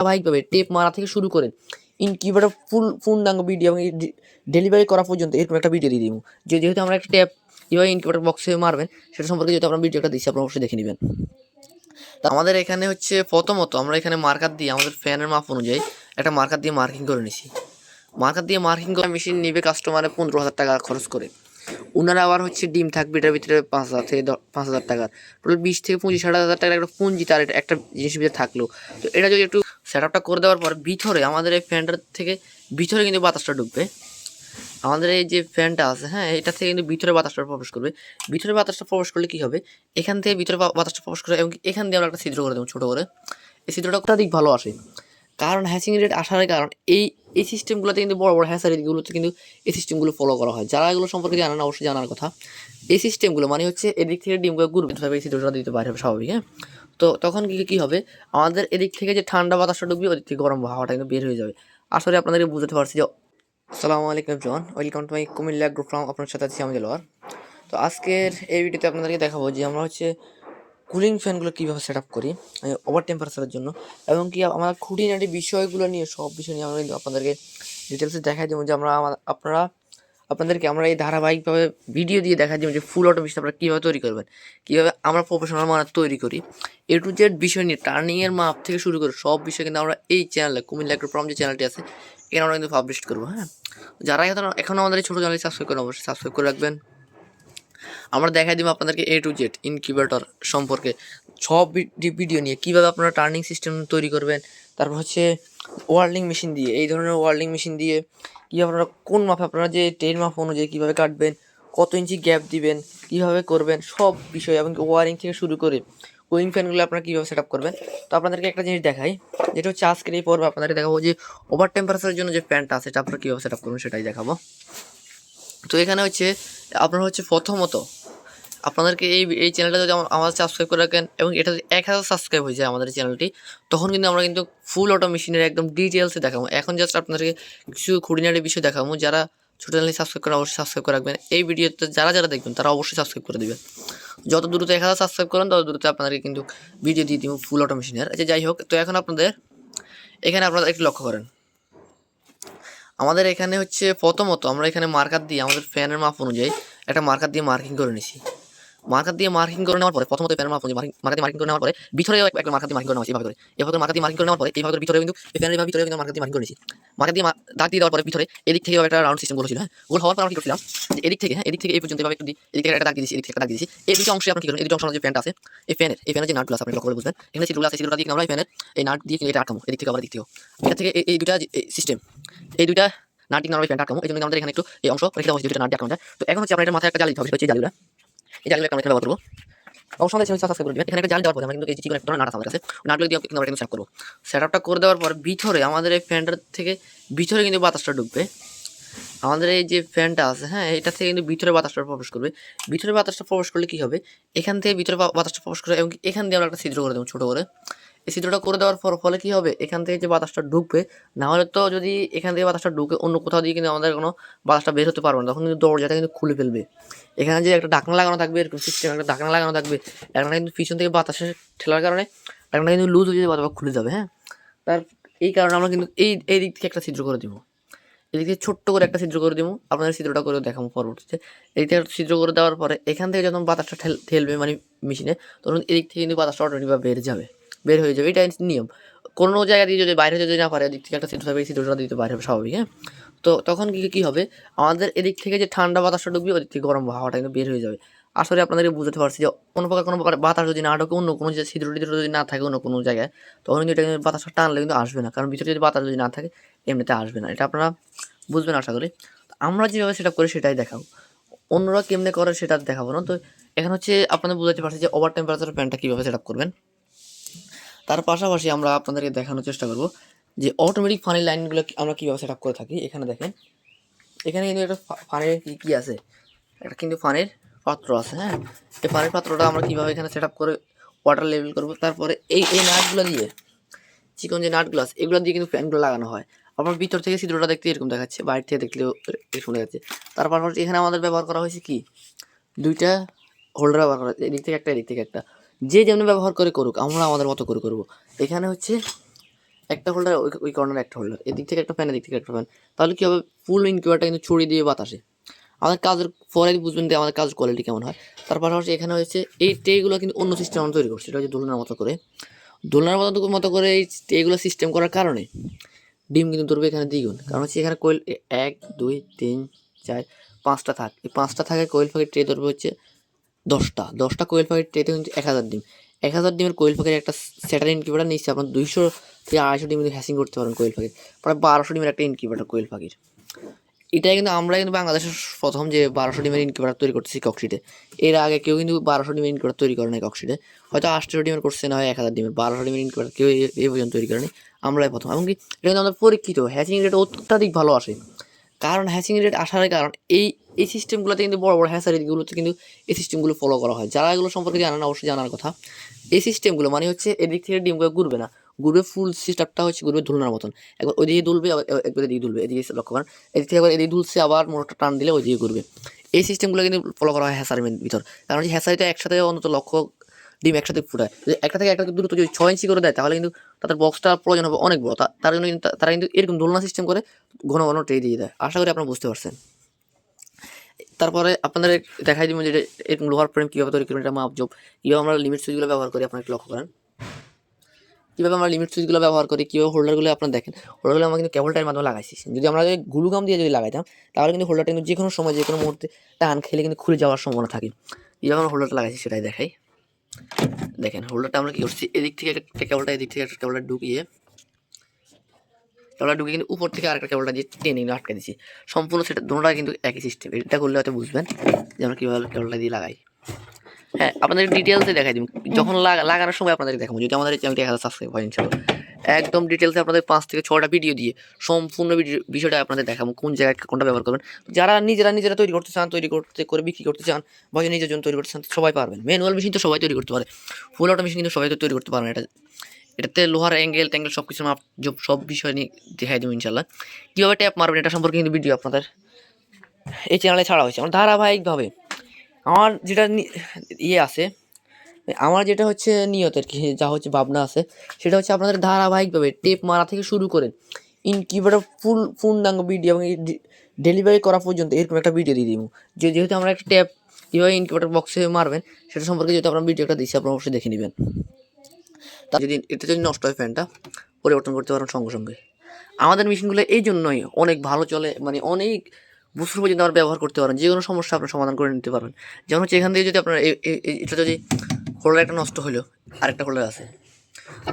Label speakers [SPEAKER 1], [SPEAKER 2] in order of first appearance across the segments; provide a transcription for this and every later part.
[SPEAKER 1] ধারাবাহিকভাবে টেপ মারা থেকে শুরু করে ইনকিউবেটর ফুল পূর্ণাঙ্গ ভিডিও এবং ডেলিভারি করা পর্যন্ত এরকম একটা ভিডিও দিয়ে দিব। যে যেহেতু আমরা একটা ট্যাপ কীভাবে ইনকিউবেটর বক্সে মারবেন, সেটা সম্পর্কে যেহেতু আমরা ভিডিওটা দিচ্ছি, আপনারা অবশ্যই দেখে নেবেন। তা আমাদের এখানে হচ্ছে প্রথমত আমরা এখানে মার্কার দিয়ে, আমাদের ফ্যানের মাপ অনুযায়ী একটা মার্কার দিয়ে মার্কিং করে নিছি। মার্কার দিয়ে মার্কিং করে মেশিন নিবে কাস্টমারে পনেরো হাজার টাকা খরচ করে। ওনারা আবার হচ্ছে ডিম থাকবে, এটার ভিতরে পাঁচ হাজার থেকে পাঁচ হাজার টাকার। টোটাল বিশ থেকে পঁচিশ, ষাট হাজার টাকার একটা পুঁজি তার একটা জিনিস ভিতরে থাকল। তো এটা যদি একটু সেট আপটা করে দেওয়ার পর ভিতরে আমাদের এই ফ্যানটার থেকে ভিতরে কিন্তু বাতাসটা ঢুকবে। আমাদের এই যে ফ্যানটা আছে হ্যাঁ এটা থেকে কিন্তু ভিতরে বাতাসটা প্রবেশ করবে। ভিতরে বাতাসটা প্রবেশ করলে কি হবে? এখান থেকে ভিতরে বাতাসটা প্রবেশ করে এবং এখান দিয়ে আমরা একটা ছিদ্র করে দেবো ছোটো করে। এই ছিদ্রটা অত্যাধিক ভালো আসে। কারণ হ্যাচিং রেট আসার কারণ এই এই সিস্টেমগুলোতে কিন্তু বড় বড় হ্যাচারিগুলোতে কিন্তু এই সিস্টেমগুলো ফলো করা হয়। যারা এগুলো সম্পর্কে জানেন অবশ্যই জানার কথা। এই সিস্টেমগুলো মানে হচ্ছে এদিক থেকে ডিমগুলো ঘুরবে। তবে এই ছিদ্রটা দিতে হবে স্বাভাবিক হ্যাঁ। তো তখন কি কি হবে? আমাদের এদিক থেকে যে ঠান্ডা বাতাসটা ঢুকবে, ওদিক থেকে গরম হাওয়াটা কিন্তু বের হয়ে যাবে। আসলে আপনাদেরকে বুঝতে পারছি যে আসসালামু আলাইকুম জন welcome to my Comilla group from আপনার সাথে আছি আমি দেলোয়ার। তো আজকের এই ভিডিওতে আপনাদেরকে দেখাবো যে আমরা হচ্ছে কুলিং ফ্যানগুলো কীভাবে সেট আপ করি ওভার টেম্পারেচারের জন্য, এবং কি আমরা খুঁটিনাটি বিষয়গুলো নিয়ে, সব বিষয় নিয়ে আমরা কিন্তু আপনাদেরকে ডিটেলসে দেখাই দেবো যে আমরা আমা- আপনারা আপনাদেরকে আমরা এই ধারাবাহিকভাবে ভিডিও দিয়ে দেখাই দেবো যে ফুল অটো মেশিন আপনারা কীভাবে তৈরি করবেন, কীভাবে আমরা প্রফেশনাল মানের তৈরি করি, এ টু জেড বিষয় নিয়ে টার্নিংয়ের মাপ থেকে শুরু করে সব বিষয় কিন্তু আমরা এই চ্যানেলে কুমিল্লা প্রম যে চ্যানেলটি আছে, এখানে আমরা কিন্তু পাবলিশ করব হ্যাঁ? যারা এখন এখনও আমাদের এই ছোটো চ্যানেল সাবস্ক্রাইব করেন, অবশ্যই সাবস্ক্রাইব করে রাখবেন। আমরা দেখাই দিব আপনাদেরকে এ টু জেড ইনকিউবেটর সম্পর্কে। সব ভিডিও নিয়ে কীভাবে আপনারা টার্নিং সিস্টেম তৈরি করবেন তারপর হচ্ছে ওয়ার্ল্ডিং মেশিন দিয়ে, এই ধরনের ওয়ার্ল্ডিং মেশিন দিয়ে কীভাবে আপনারা, কোন মাপে আপনারা যে টেন মাপ অনুযায়ী কীভাবে কাটবেন, কত ইঞ্চি গ্যাপ দিবেন, কীভাবে করবেন, সব বিষয় এবং ওয়ারিং থেকে শুরু করে উইং ফ্যানগুলো আপনারা কীভাবে সেট আপ করবেন। তো আপনাদেরকে একটা জিনিস দেখাই, যেটা হচ্ছে আজকের এই পর্বে আপনাদেরকে দেখাবো যে ওভার টেম্পারেচারের জন্য যে ফ্যানটা আছে, সেটা আপনারা কীভাবে সেট আপ করবেন সেটাই দেখাবো। তো এখানে হচ্ছে, আপনার হচ্ছে প্রথমত আপনাদেরকে এই এই চ্যানেলটা যদি আমাদের সাবস্ক্রাইব করে রাখেন এবং এটা যদি এক হাজার সাবস্ক্রাইব হয়ে যায় আমাদের চ্যানেলটি তখন কিন্তু আমরা কিন্তু ফুল অটো মেশিনের একদম ডিটেলসে দেখাবো। এখন জাস্ট আপনাদেরকে কিছু খুঁটিনাটি বিষয় দেখাবো, যারা ছোটো চ্যানেলে সাবস্ক্রাইব করে অবশ্যই সাবস্ক্রাইব করে রাখবেন। এই ভিডিওতে যারা যারা দেখবেন, তারা অবশ্যই সাবস্ক্রাইব করে দেবেন। যত দ্রুত এক হাজার সাবস্ক্রাইব করেন, তত দ্রুত আপনাদেরকে কিন্তু ভিডিও দিয়ে দিব ফুল অটো মেশিনের আচ্ছা যাই হোক, তো এখন আপনাদের, এখানে আপনারা একটু লক্ষ্য করেন। আমাদের এখানে হচ্ছে প্রথমত আমরা এখানে মার্কার দিয়ে, আমাদের ফ্যানের মাপ অনুযায়ী একটা মার্কার দিয়ে মার্কিং করে নিছি। মার্কার দিয়ে মার্কিং করে নেওয়ার পরে, প্রথমত ফ্যানের মাপ মার্কার দিয়ে মার্কিং করে নেওয়ার পরে, ভিতরেও একটা মার্কার দিয়ে মার্কিং করে নেওয়া এইভাবে করে। এভাবে করে মার্কার দিয়ে মার্কিং করে নেওয়ার পরে, এইভাবে করে ভিতরে কিন্তু, এই ফ্যানের এইভাবে ভিতরে কিন্তু মার্কার দিয়ে মার্কিং করে নিছি মার্কার দিয়ে দাগ দিয়ে দেওয়ার পরে ভিতরে এদিক থেকে একটা রাউন্ড সিস্টেম ছিল হ্যাঁ। গোল হওয়ার পর আমরা কি যে এদিক থেকে হ্যাঁ এদিক থেকে এই পর্যন্ত এভাবে একটু এদিক থেকে একটা দাগ দিয়েছি, এদিক থেকে দাগ দিয়েছি। এই দুটো অংশে আপনি কি করেন এই দুটো অংশ যে ফ্যানটা আছে, এই ফ্যানের এই ফ্যানের যে নাটগুলো আছে, আপনি লক্ষ্য করে বুঝবেন। এখানে সিটগুলো আছে সিটগুলো দিয়ে আমরা এই ফ্যানের এই নাট দিয়ে এটা আটকামো এদিক থেকে আবার এদিক থেকেও। এটা থেকে এই- দুটা সিস্টেম এই দুটা নাট দিয়ে আমরা এই আটকামো এই জন্য আমাদের এখানে একটু এই অংশ রেখে দেওয়া হয়েছে দুইটা নাট দিয়ে আটকানো তো এখন হচ্ছে আপনার মাথায় একটা জালি হবে, সেটা হচ্ছে জালিগুলো এই করব। অবশ্যই আমাদের এখানে জাল কিন্তু এই একটা করব। সেট আপটা করে দেওয়ার পর আমাদের এই ফ্যানটার থেকে ভিতরে কিন্তু বাতাসটা ঢুকবে। আমাদের এই যে ফ্যানটা আছে হ্যাঁ এটা থেকে কিন্তু ভিতরে বাতাসটা প্রবেশ করবে। ভিতরে বাতাসটা প্রবেশ করলে কি হবে? এখান থেকে ভিতরে বাতাসটা প্রবেশ করে এবং এখান দিয়ে আমরা একটা ছিদ্র করে দেবো ছোটো করে। এই ছিদ্রটা করে দেওয়ার পর ফলে কি হবে? এখান থেকে যে বাতাসটা ঢুকবে না হলে তো যদি এখান থেকে বাতাসটা ঢুকে অন্য কোথাও দিয়ে কিন্তু আমাদের কোনো বাতাসটা বের হতে পারবে না। তখন কিন্তু দরজাটা কিন্তু খুলে ফেলবে। এখানে যে একটা ঢাকনা লাগানো থাকবে, এরকম সিস্টেম একটা ঢাকনা লাগানো থাকবে একটা কিন্তু পিছন থেকে বাতাসের ঠেলার কারণে ঢাকনা কিন্তু লুজ হয়ে যাবে অথবা খুলে যাবে হ্যাঁ? তার এই কারণে আমরা কিন্তু এই এই দিক থেকে একটা ছিদ্র করে দেবো। এদিকে ছোট্ট করে একটা ছিদ্র করে দিব। আপনাদের ছিদ্রটা করে দেখাবো পরবর্তীতে। এদিক একটা ছিদ্র করে দেওয়ার পরে এখান থেকে যখন বাতাসটা ঠেল, ঠেলবে মানে মেশিনে তখন এদিক থেকে কিন্তু বাতাসটা অটোমেটিকভাবে বের যাবে। বের হয়ে যাবে, এটা নিয়ম। কোনো জায়গা দিয়ে যদি বাইরে যদি না পারে, এদিক থেকে একটা থাকবে এই ছিদ্রটা দিতে বাইরে হবে স্বাভাবিক হ্যাঁ? তো তখন কি, কী হবে? আমাদের এদিক থেকে যে ঠান্ডা বাতাসটা ঢুকবে, ওদিক থেকে গরম হাওয়াটা কিন্তু বের হয়ে যাবে। আসলে আপনাদেরকে বুঝতে পারছি যে কোনো প্রকার কোনো প্রকার বাতাস যদি না ঢোকে, অন্য কোনো যে ছিদ্র টিদ্র যদি না থাকে অন্য কোনো জায়গায়, তখন কিন্তু এটা কিন্তু বাতাসটা টানলে কিন্তু আসবে না। কারণ ভিতরে যদি বাতাস যদি না থাকে, এমনিতে আসবে না। এটা আপনারা বুঝবেন আশা করি। আমরা যেভাবে সেটা করি, সেটাই দেখাবো। অন্যরা কেমনে করে, সেটা দেখাবো না। তো এখন হচ্ছে আপনাদের বুঝতে পারছি যে ওভার টেম্পারেচার ফ্যানটা কীভাবে সেট আপ করবেন। তার পাশাপাশি আমরা আপনাদেরকে দেখানোর চেষ্টা করব যে অটোমেটিক ফানি লাইনগুলো আমরা কীভাবে সেট আপ করে থাকি। এখানে দেখেন। এখানে কিন্তু একটা ফানের কী কী আছে? একটা কিন্তু ফানের পাত্র আছে হ্যাঁ? এই ফানের পাত্রটা আমরা কীভাবে এখানে সেট আপ করে ওয়াটার লেভেল করব? তারপরে এই এই নাটগুলো দিয়ে, চিকন যে নাটগুলো আছে, এগুলো দিয়ে কিন্তু ফ্যানগুলো লাগানো হয়। আপনার ভিতর থেকে ছিদ্রটা দেখতে এরকম দেখাচ্ছে, বাইরে থেকে দেখলেও এরকম দেখাচ্ছে। তারপর এখানে আমাদের ব্যবহার করা হয়েছে কি? দুইটা হোল্ডার ব্যবহার করা হয়েছে, এদিক থেকে একটা, এদিক থেকে একটা। যে যেমন ব্যবহার করে করুক, আমরা আমাদের মতো করে করব। এখানে হচ্ছে একটা হোল্ডার ওই ওই কর্নারে একটা হোল্ডার এদিক থেকে একটা ফ্যান এদিক থেকে একটা ফ্যান তাহলে কী হবে? ফুল ইনকিউবারটা কিন্তু ছড়িয়ে দিয়ে বাতাসে। আমাদের কাজের পরে বুঝবেন যে আমাদের কাজ কোয়ালিটি কেমন হয়। তার পাশাপাশি এখানে হচ্ছে এই ট্রেগুলো কিন্তু অন্য সিস্টেম আমরা তৈরি করছি। এটা হচ্ছে দোলনার মতো করে। দোলনার মতো মতো করে এই ট্রেগুলো সিস্টেম করার কারণে ডিম কিন্তু ধরবে এখানে দ্বিগুণ। কারণ হচ্ছে এখানে কোয়েল এক, দুই, তিন, চার, পাঁচটা থাক। এই পাঁচটা থাকে কোয়েল পাখির ট্রে ধরবে হচ্ছে দশটা দশটা কোয়েল পাখির ট্রেতে কিন্তু এক হাজার ডিম। এক হাজার ডিমের কোয়েল পাখির একটা স্যাটার ইনকিউবেটার নিচ্ছে, আপনার দুইশো থেকে আড়াইশো ডিম কিন্তু হ্যাসিং করতে পারেন কোয়েল পাখির। প্রায় বারোশো ডিমের একটা ইনকিউবেটার কোয়েল পাখির। এটাই কিন্তু আমরা কিন্তু বাংলাদেশের প্রথম যে বারোশো ডিমের ইনকিউবেটার তৈরি করতেছি কক্সিটে এর আগে কেউ কিন্তু বারোশো ডিমের ইনকিউবেটার তৈরি করে নাই কক্সিটে হয়তো আটশো ডিমের করছে, না হয় এক হাজার ডিমের। বারোশো ডিমের ইনকিউবেটার কেউ এই পর্যন্ত তৈরি করেনি। আমরাই প্রথম। এমনকি এটা কিন্তু আমাদের পরীক্ষিত। হ্যাচিং রেট অত্যাধিক ভালো আসে। কারণ হ্যাচিং রেট আসার কারণ এই এই সিস্টেমগুলোতে কিন্তু বড় বড় হ্যাচারিগুলোতে কিন্তু এই সিস্টেমগুলো ফলো করা হয়। যারা এগুলো সম্পর্কে জানেন অবশ্যই জানার কথা। এই সিস্টেমগুলো মানে হচ্ছে এদিক থেকে ডিমগুলো ঘুরবে না। ঘুরবে ফুল সিস্টেমটা হচ্ছে ঘুরবে ধুলনার মতন। একবার ওইদিকে দুলবে একবার এদিকে দুলবে এদিকে লক্ষ্য করেন এদিক থেকে আবার এদিকে দুলছে আবার মোটরটা টান দিলে ওইদিকে ঘুরবে। এই সিস্টেমগুলো কিন্তু ফলো করা হয় হ্যাসারির ভিতর। কারণ হচ্ছে হ্যাসারিটা একসাথে অন্তত লক্ষ্য ডিম একসাথে ফুটায়। যদি একটা থেকে একটা দূরত্ব যদি ছয় ইঞ্চি করে দেয়, তাহলে কিন্তু তাদের বক্সটা প্রয়োজন হবে অনেক বড়। তার জন্য কিন্তু, তারা কিন্তু এরকম দোলনা সিস্টেম করে ঘন ঘন ট্রে দিয়ে দেয়। আশা করি আপনারা বুঝতে পারছেন। তারপরে আপনাদের দেখাই দিব যে এরকম লোহার ফ্রেম কীভাবে তৈরি করবেন, এটা মাপ জব কীভাবে আমরা লিমিট সুইচগুলো ব্যবহার করি, আপনারা লক্ষ্য করেন। কীভাবে আমরা লিমিট সুইচগুলো ব্যবহার করি, কীভাবে হোল্ডারগুলো আপনারা দেখেন। হোল্ডারগুলো আমরা কিন্তু কেবলটার মাধ্যমে লাগাইছি। যদি আমরা গ্লুগাম দিয়ে যদি লাগাইতাম, তাহলে কিন্তু হোল্ডারটা কিন্তু যে কোনো সময় যে কোনো মুহূর্তে টান খেলে কিন্তু খুলে যাওয়ার সম্ভাবনা থাকে। কীভাবে আমরা হোল্ডারটা লাগাইছি সেটাই দেখাই। দেখেন হোল্ডারটা আমরা কী করছি, এদিক থেকে একটা কেবলটা এদিক থেকে একটা কেবলটা ঢুকিয়ে কেবলটা ঢুকিয়ে কিন্তু উপর থেকে আরেকটা কেবলটা দিয়ে টেনে কিন্তু আটকে দিচ্ছি সম্পূর্ণ সেটা দুটোটা কিন্তু একই সিস্টেম এটা করলে হয়তো বুঝবেন যে আমরা কীভাবে কেবলটা দিয়ে লাগাই। হ্যাঁ আপনাদের ডিটেলসে দেখাই দিব যখন লাগা- লাগানোর সময় আপনাদের দেখাবো। যদি আমাদের চ্যানেলটি হাজার সাবস্ক্রাইব হয় ইনশাল্লাহ একদম ডিটেলসে আপনাদের পাঁচ থেকে ছটা ভিডিও দিয়ে সম্পূর্ণ বিষয়টা আপনাদের দেখাবো, কোন জায়গায় কোনটা ব্যবহার করবেন। যারা নিজেরা নিজেরা তৈরি করতে চান, তৈরি করতে, করে বিক্রি করতে চান, বা নিজের জন্য তৈরি করতে চান, সবাই পারবেন। ম্যানুয়াল মেশিন তো সবাই তৈরি করতে পারে। ফুল অটো মেশিন কিন্তু সবাই তো তৈরি করতে পারে না এটা এটাতে লোহার অ্যাঙ্গেল ট্যাঙ্গেল সব কিছু সব বিষয় নিয়ে দেখাই দেবো ইনশাল্লাহ। কীভাবে ট্যাপ মারবেন এটা সম্পর্কে কিন্তু ভিডিও আপনাদের। এই চ্যানেলে ছাড়া হয়েছে। আমার ধারাবাহিকভাবে আমার যেটা ইয়ে আছে, আমার যেটা হচ্ছে নিয়তের কি, যা হচ্ছে ভাবনা আছে, সেটা হচ্ছে আপনাদের ধারাবাহিকভাবে টেপ মারা থেকে শুরু করে ইনকিউবেটার ফুল পূর্ণাঙ্গ ভিডিও এবং ডেলিভারি করা পর্যন্ত এরকম একটা ভিডিও দিয়ে দিব। যে যেহেতু আমরা একটা ট্যাপ কীভাবে ইনকিউবেটার বক্সে মারবেন, সেটা সম্পর্কে যেহেতু আমরা ভিডিওটা দিচ্ছি, আপনারা অবশ্যই দেখে নেবেন। তা যদি এটা যদি নষ্ট হয় ফ্যানটা পরিবর্তন করতে পারেন সঙ্গে সঙ্গে। আমাদের মেশিনগুলো এই জন্যই অনেক ভালো চলে মানে অনেক বছর পর্যন্ত আমরা ব্যবহার করতে পারেন, যে কোনো সমস্যা আপনার সমাধান করে নিতে পারবেন। যেমন হচ্ছে এখান থেকে যদি আপনার এটা যদি হোল্ডার একটা নষ্ট হলো, আরেকটা হোল্ডার আছে।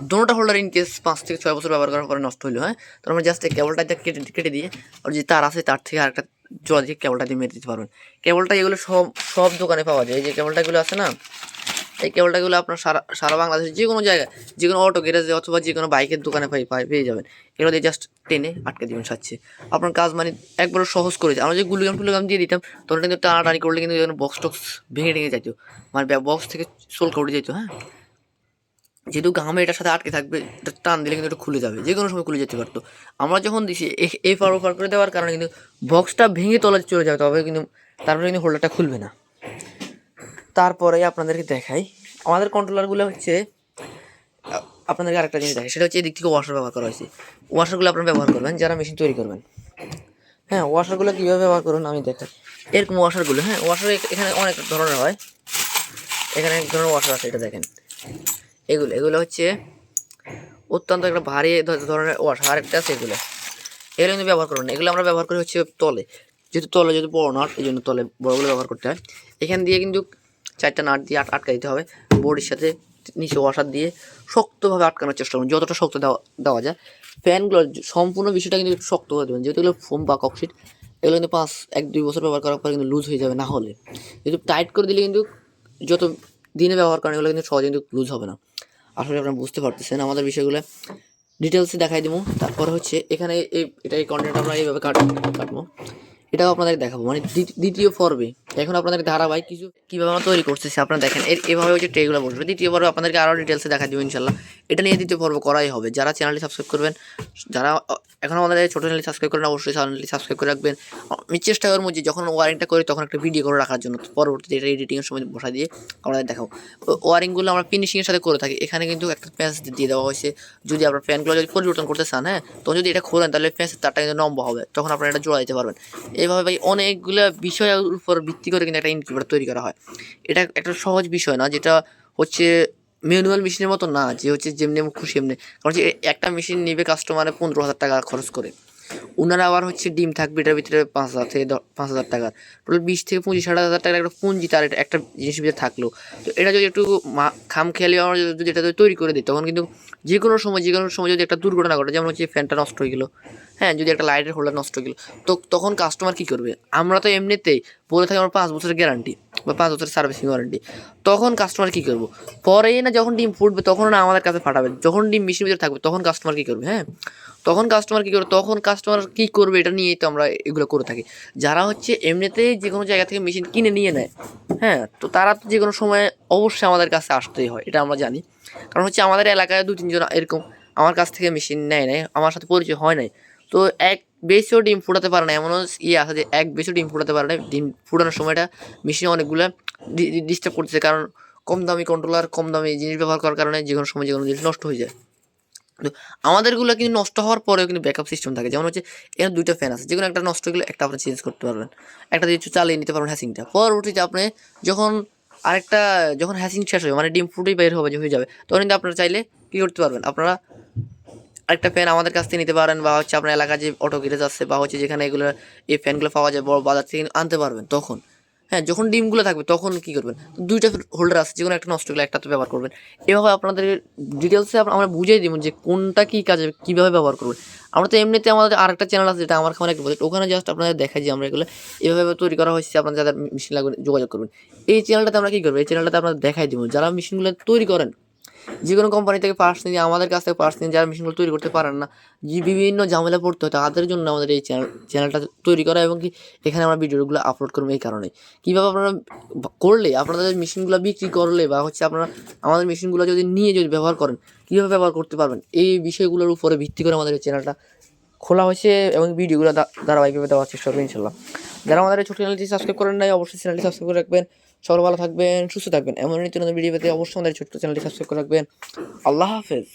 [SPEAKER 1] দুটোটা হোল্ডার ইন কেস পাঁচ থেকে ছয় বছর ব্যবহার করার পরে নষ্ট হলো হ্যাঁ? তার আমরা জাস্ট এই কেবলটা কেটে কেটে দিয়ে, আর যে তার আছে, তার থেকে আরেকটা জোড়া দিয়ে কেবলটা দিয়ে মেরে দিতে পারবেন। কেবলটা এগুলো সব সব দোকানে পাওয়া যায়। এই যে কেবলটাগুলো আছে না এই কেবলটাগুলো আপনার সারা সারা বাংলাদেশের যে কোনো জায়গায় যে কোনো অটো গ্যারেজে অথবা যে কোনো বাইকের দোকানে পাই পেয়ে যাবেন। এগুলো দিয়ে জাস্ট টেনে আটকে দেবেন সাচ্ছে আপনার কাজ মানে একবার সহজ করে আমরা যে গুলিগাম টুলিগাম দিয়ে দিতাম তখন কিন্তু টানাটানি করলে কিন্তু বক্স টক্স ভেঙে ভেঙে যেত মানে বক্স থেকে সোলকা উঠে যেত হ্যাঁ? যেহেতু গামে এটার সাথে আটকে থাকবে, এটা টান দিলে কিন্তু এটা খুলে যাবে। যে কোনো সময় খুলে যেতে পারতো। আমরা যখন দিছি, এ- এ পার ওপার করে দেওয়ার কারণে কিন্তু বক্সটা ভেঙে তলা চলে যাবে, তবে কিন্তু তারপরে কিন্তু হোল্ডারটা খুলবে না। তারপরে আপনাদেরকে দেখাই। আমাদের কন্ট্রোলারগুলো হচ্ছে আপনাদেরকে আরেকটা জিনিস দেখাই। সেটা হচ্ছে এদিক থেকে ওয়াশার ব্যবহার করা হয়েছে। ওয়াশারগুলো আপনারা ব্যবহার করবেন, যারা মেশিন তৈরি করবেন। হ্যাঁ ওয়াশারগুলো কীভাবে ব্যবহার করুন আমি দেখাই। এরকম ওয়াশারগুলো হ্যাঁ ওয়াশার এখানে অনেক ধরনের হয়। এখানে এক ধরনের ওয়াশার আছে, এটা দেখেন। এগুলো এগুলো হচ্ছে অত্যন্ত একটা ভারী ধরনের ওয়াশ আরেকটা আছে এগুলো। এগুলো কিন্তু ব্যবহার করুন। এগুলো আমরা ব্যবহার করি হচ্ছে তলে। যেহেতু তলে, যেহেতু বড় নাট এই জন্য তলে বড়গুলো ব্যবহার করতে হয়। এখান দিয়ে কিন্তু চারটা নাট দিয়ে আট আটকা দিতে হবে। বডির সাথে নিচে ওয়াশার দিয়ে শক্তভাবে আটকানোর চেষ্টা করুন। যতটা শক্ত দেওয়া দেওয়া যায়। ফ্যানগুলো সম্পূর্ণ বিষয়টা কিন্তু শক্ত করে দেবেন। যেহেতু এগুলো ফোম বা ককশিট, এগুলো কিন্তু পাঁচ এক দুই বছর ব্যবহার করার পর কিন্তু লুজ হয়ে যাবে না হলে। যেহেতু টাইট করে দিলে কিন্তু যত দিনে ব্যবহার করেন এগুলো কিন্তু সহজে কিন্তু লুজ হবে না। আসলে আপনারা বুঝতে পারতেছেন। আমাদের বিষয়গুলো ডিটেলসে দেখাই দেবো। তারপর হচ্ছে এখানে এই এটা এই কন্টেন্ট আমরা এইভাবে কাট কাটবো। এটাও আপনাদের দেখাবো। মানে দ্বিত- দ্বিতীয় পর্বে। এখন আপনাদের ধারাবাহিক কিছু কীভাবে আমরা তৈরি করতেছি আপনারা দেখেন। এর, এভাবে হচ্ছে ট্রেগুলো বসবে। দ্বিতীয় পর্বে আপনাদেরকে আরও ডিটেলসে দেখা দেবো ইনশাল্লাহ এটা নিয়ে দ্বিতীয় পর্ব করাই হবে। যারা চ্যানেলটি সাবস্ক্রাইব করবেন, যারা এখন আমাদের ছোটো চ্যানেলটি সাবস্ক্রাইব করেন, অবশ্যই চ্যানেলটি সাবস্ক্রাইব করে রাখবেন। আমি চেষ্টা করব যে যখন ওয়ারিংটা করি তখন একটা ভিডিও করে রাখার জন্য। পরবর্তীতে এটা এডিটিংয়ের সময় বসা দিয়ে আমাদের দেখাবো। ওয়ারিংগুলো আমরা ফিনিশিংয়ের সাথে করে থাকি। এখানে কিন্তু একটা প্যাঁচ দিয়ে দেওয়া হয়েছে। যদি আপনার ফ্যানগুলো যদি পরিবর্তন করতে চান হ্যাঁ? তখন যদি এটা খোলেন, তাহলে প্যাঁচের তারটা কিন্তু নম্বর হবে। তখন আপনারা এটা জোড়া দিতে পারবেন। এইভাবে ভাই অনেকগুলো বিষয়ের উপর ভিত্তি করে কিন্তু একটা ইনকিউবেটার তৈরি করা হয়। এটা একটা সহজ বিষয় না, যেটা হচ্ছে ম্যানুয়াল মেশিনের মতো না, যে হচ্ছে যেমনি খুশি এমনি। কারণ হচ্ছে একটা মেশিন নেবে কাস্টমারে পনেরো হাজার টাকা খরচ করে। ওনারা আবার হচ্ছে ডিম থাকবে এটার ভিতরে পাঁচ হাজার থেকে পাঁচ হাজার টাকার টোটাল বিশ থেকে পঁচিশ, ষাট হাজার টাকার একটা পুঁজি তার একটা জিনিসের ভিতরে থাকল। তো এটা যদি একটু মা- খামখেয়ালি আমরা যদি এটা তৈরি করে দিই, তখন কিন্তু যে কোনো সময় যে কোনো সময় যদি একটা দুর্ঘটনা ঘটে, যেমন হচ্ছে ফ্যানটা নষ্ট হয়ে গেলো হ্যাঁ যদি একটা লাইটের হোল্ডার নষ্ট হয়ে গেলো, তো তখন কাস্টমার কী করবে? আমরা তো এমনিতেই বলে থাকি, আমার পাঁচ বছরের গ্যারান্টি বা পাঁচ বছরের সার্ভিসিং ওয়ারেন্টি তখন কাস্টমার কী করব? পরে না যখন ডিম ফুটবে তখন না আমাদের কাছে ফাটাবে। যখন ডিম মেশিন ভিতরে থাকবে তখন কাস্টমার কী করবে হ্যাঁ? তখন কাস্টমার কী করবে? তখন কাস্টমার কী করবে এটা নিয়েই তো আমরা এগুলো করে থাকি। যারা হচ্ছে এমনিতেই যে কোনো জায়গা থেকে মেশিন কিনে নিয়ে নেয় হ্যাঁ? তো তারা তো যে কোনো সময় অবশ্যই আমাদের কাছে আসতেই হয়, এটা আমরা জানি। কারণ হচ্ছে আমাদের এলাকায় দু তিনজন এরকম আমার কাছ থেকে মেশিন নেয় নাই, আমার সাথে পরিচয় হয় নাই। তো এক বেশিও ডিম ফুটাতে পারে না। এমনও ইয়ে আছে যে এক বেশিও ডিম ফুটাতে পারে না। ডিম ফুটানোর সময়টা মেশিনে অনেকগুলো ডিস্টার্ব করতেছে। কারণ কম দামি কন্ট্রোলার কম দামি জিনিস ব্যবহার করার কারণে যে কোনো সময় যে কোনো জিনিস নষ্ট হয়ে যায়। তো আমাদেরগুলো কিন্তু নষ্ট হওয়ার পরেও কিন্তু ব্যাকআপ সিস্টেম থাকে। যেমন হচ্ছে এখানে দুইটা ফ্যান আছে। যে কোনো একটা নষ্ট গেলে একটা আপনি চেঞ্জ করতে পারবেন। একটা দিয়ে চালিয়ে নিতে পারবেন হ্যাসিংটা পরবর্তীতে আপনি যখন আরেকটা, যখন হ্যাসিং শেষ হবে মানে ডিম ফুটেই বের হবে, যে হয়ে যাবে, তখন কিন্তু আপনারা চাইলে কী করতে পারবেন? আপনারা আরেকটা ফ্যান আমাদের কাছ থেকে নিতে পারেন বা হচ্ছে আপনার এলাকায় যে অটো গিরেজ আছে বা হচ্ছে যেখানে এগুলো এই ফ্যানগুলো পাওয়া যায়, বড় বাজার থেকে আনতে পারবেন তখন। হ্যাঁ যখন ডিমগুলো থাকবে তখন কী করবেন? দুইটা হোল্ডার আছে যে কোনো একটা নষ্ট হলে একটা তো ব্যবহার করবেন। এভাবে আপনাদের ডিটেলসে আমরা বুঝিয়ে দিব যে কোনটা কী কাজে কীভাবে ব্যবহার করবেন। আমরা তো এমনিতে আমাদের আরেকটা চ্যানেল আছে যেটা আমার খামার একটা প্রজেক্ট ওখানে জাস্ট আপনাদের দেখাই যে আমরা এগুলো এভাবে তৈরি করা হয়েছে আপনারা যাদের মেশিন লাগবে যোগাযোগ করবেন। এই চ্যানেলটাতে আমরা কী করব? এই চ্যানেলটাতে আপনাদের দেখাই দিব। যারা মেশিনগুলো তৈরি করেন যে কোনো কোম্পানি থেকে পার্টস নিয়ে, আমাদের কাছ থেকে পার্টস নিয়ে যারা মেশিনগুলো তৈরি করতে পারেন না যে বিভিন্ন ঝামেলা পড়তে হয়, তাদের জন্য আমাদের এই চ্যানেল চ্যানেলটা তৈরি করা এবং কি এখানে আমরা ভিডিওগুলো আপলোড করব এই কারণে কীভাবে আপনারা করলে, আপনাদের মেশিনগুলো বিক্রি করলে বা হচ্ছে আপনারা আমাদের মেশিনগুলো যদি নিয়ে যদি ব্যবহার করেন, কীভাবে ব্যবহার করতে পারবেন? এই বিষয়গুলোর উপরে ভিত্তি করে আমাদের এই চ্যানেলটা খোলা হয়েছে এবং ভিডিওগুলো ধারাবাহিকভাবে দেওয়ার চেষ্টা করবেন ইনশাল্লাহ। যারা আমাদের ছোটো চ্যানেলটি সাবস্ক্রাইব করেন নাই, অবশ্যই চ্যানেলটি সাবস্ক্রাইব করে রাখবেন। সবাই ভালো থাকবেন, সুস্থ থাকবেন। এমন নিত্য নতুন ভিডিও পেতে অবশ্যই আমাদের ছোট্ট চ্যানেলটি সাবস্ক্রাইব করে রাখবেন। আল্লাহ হাফেজ।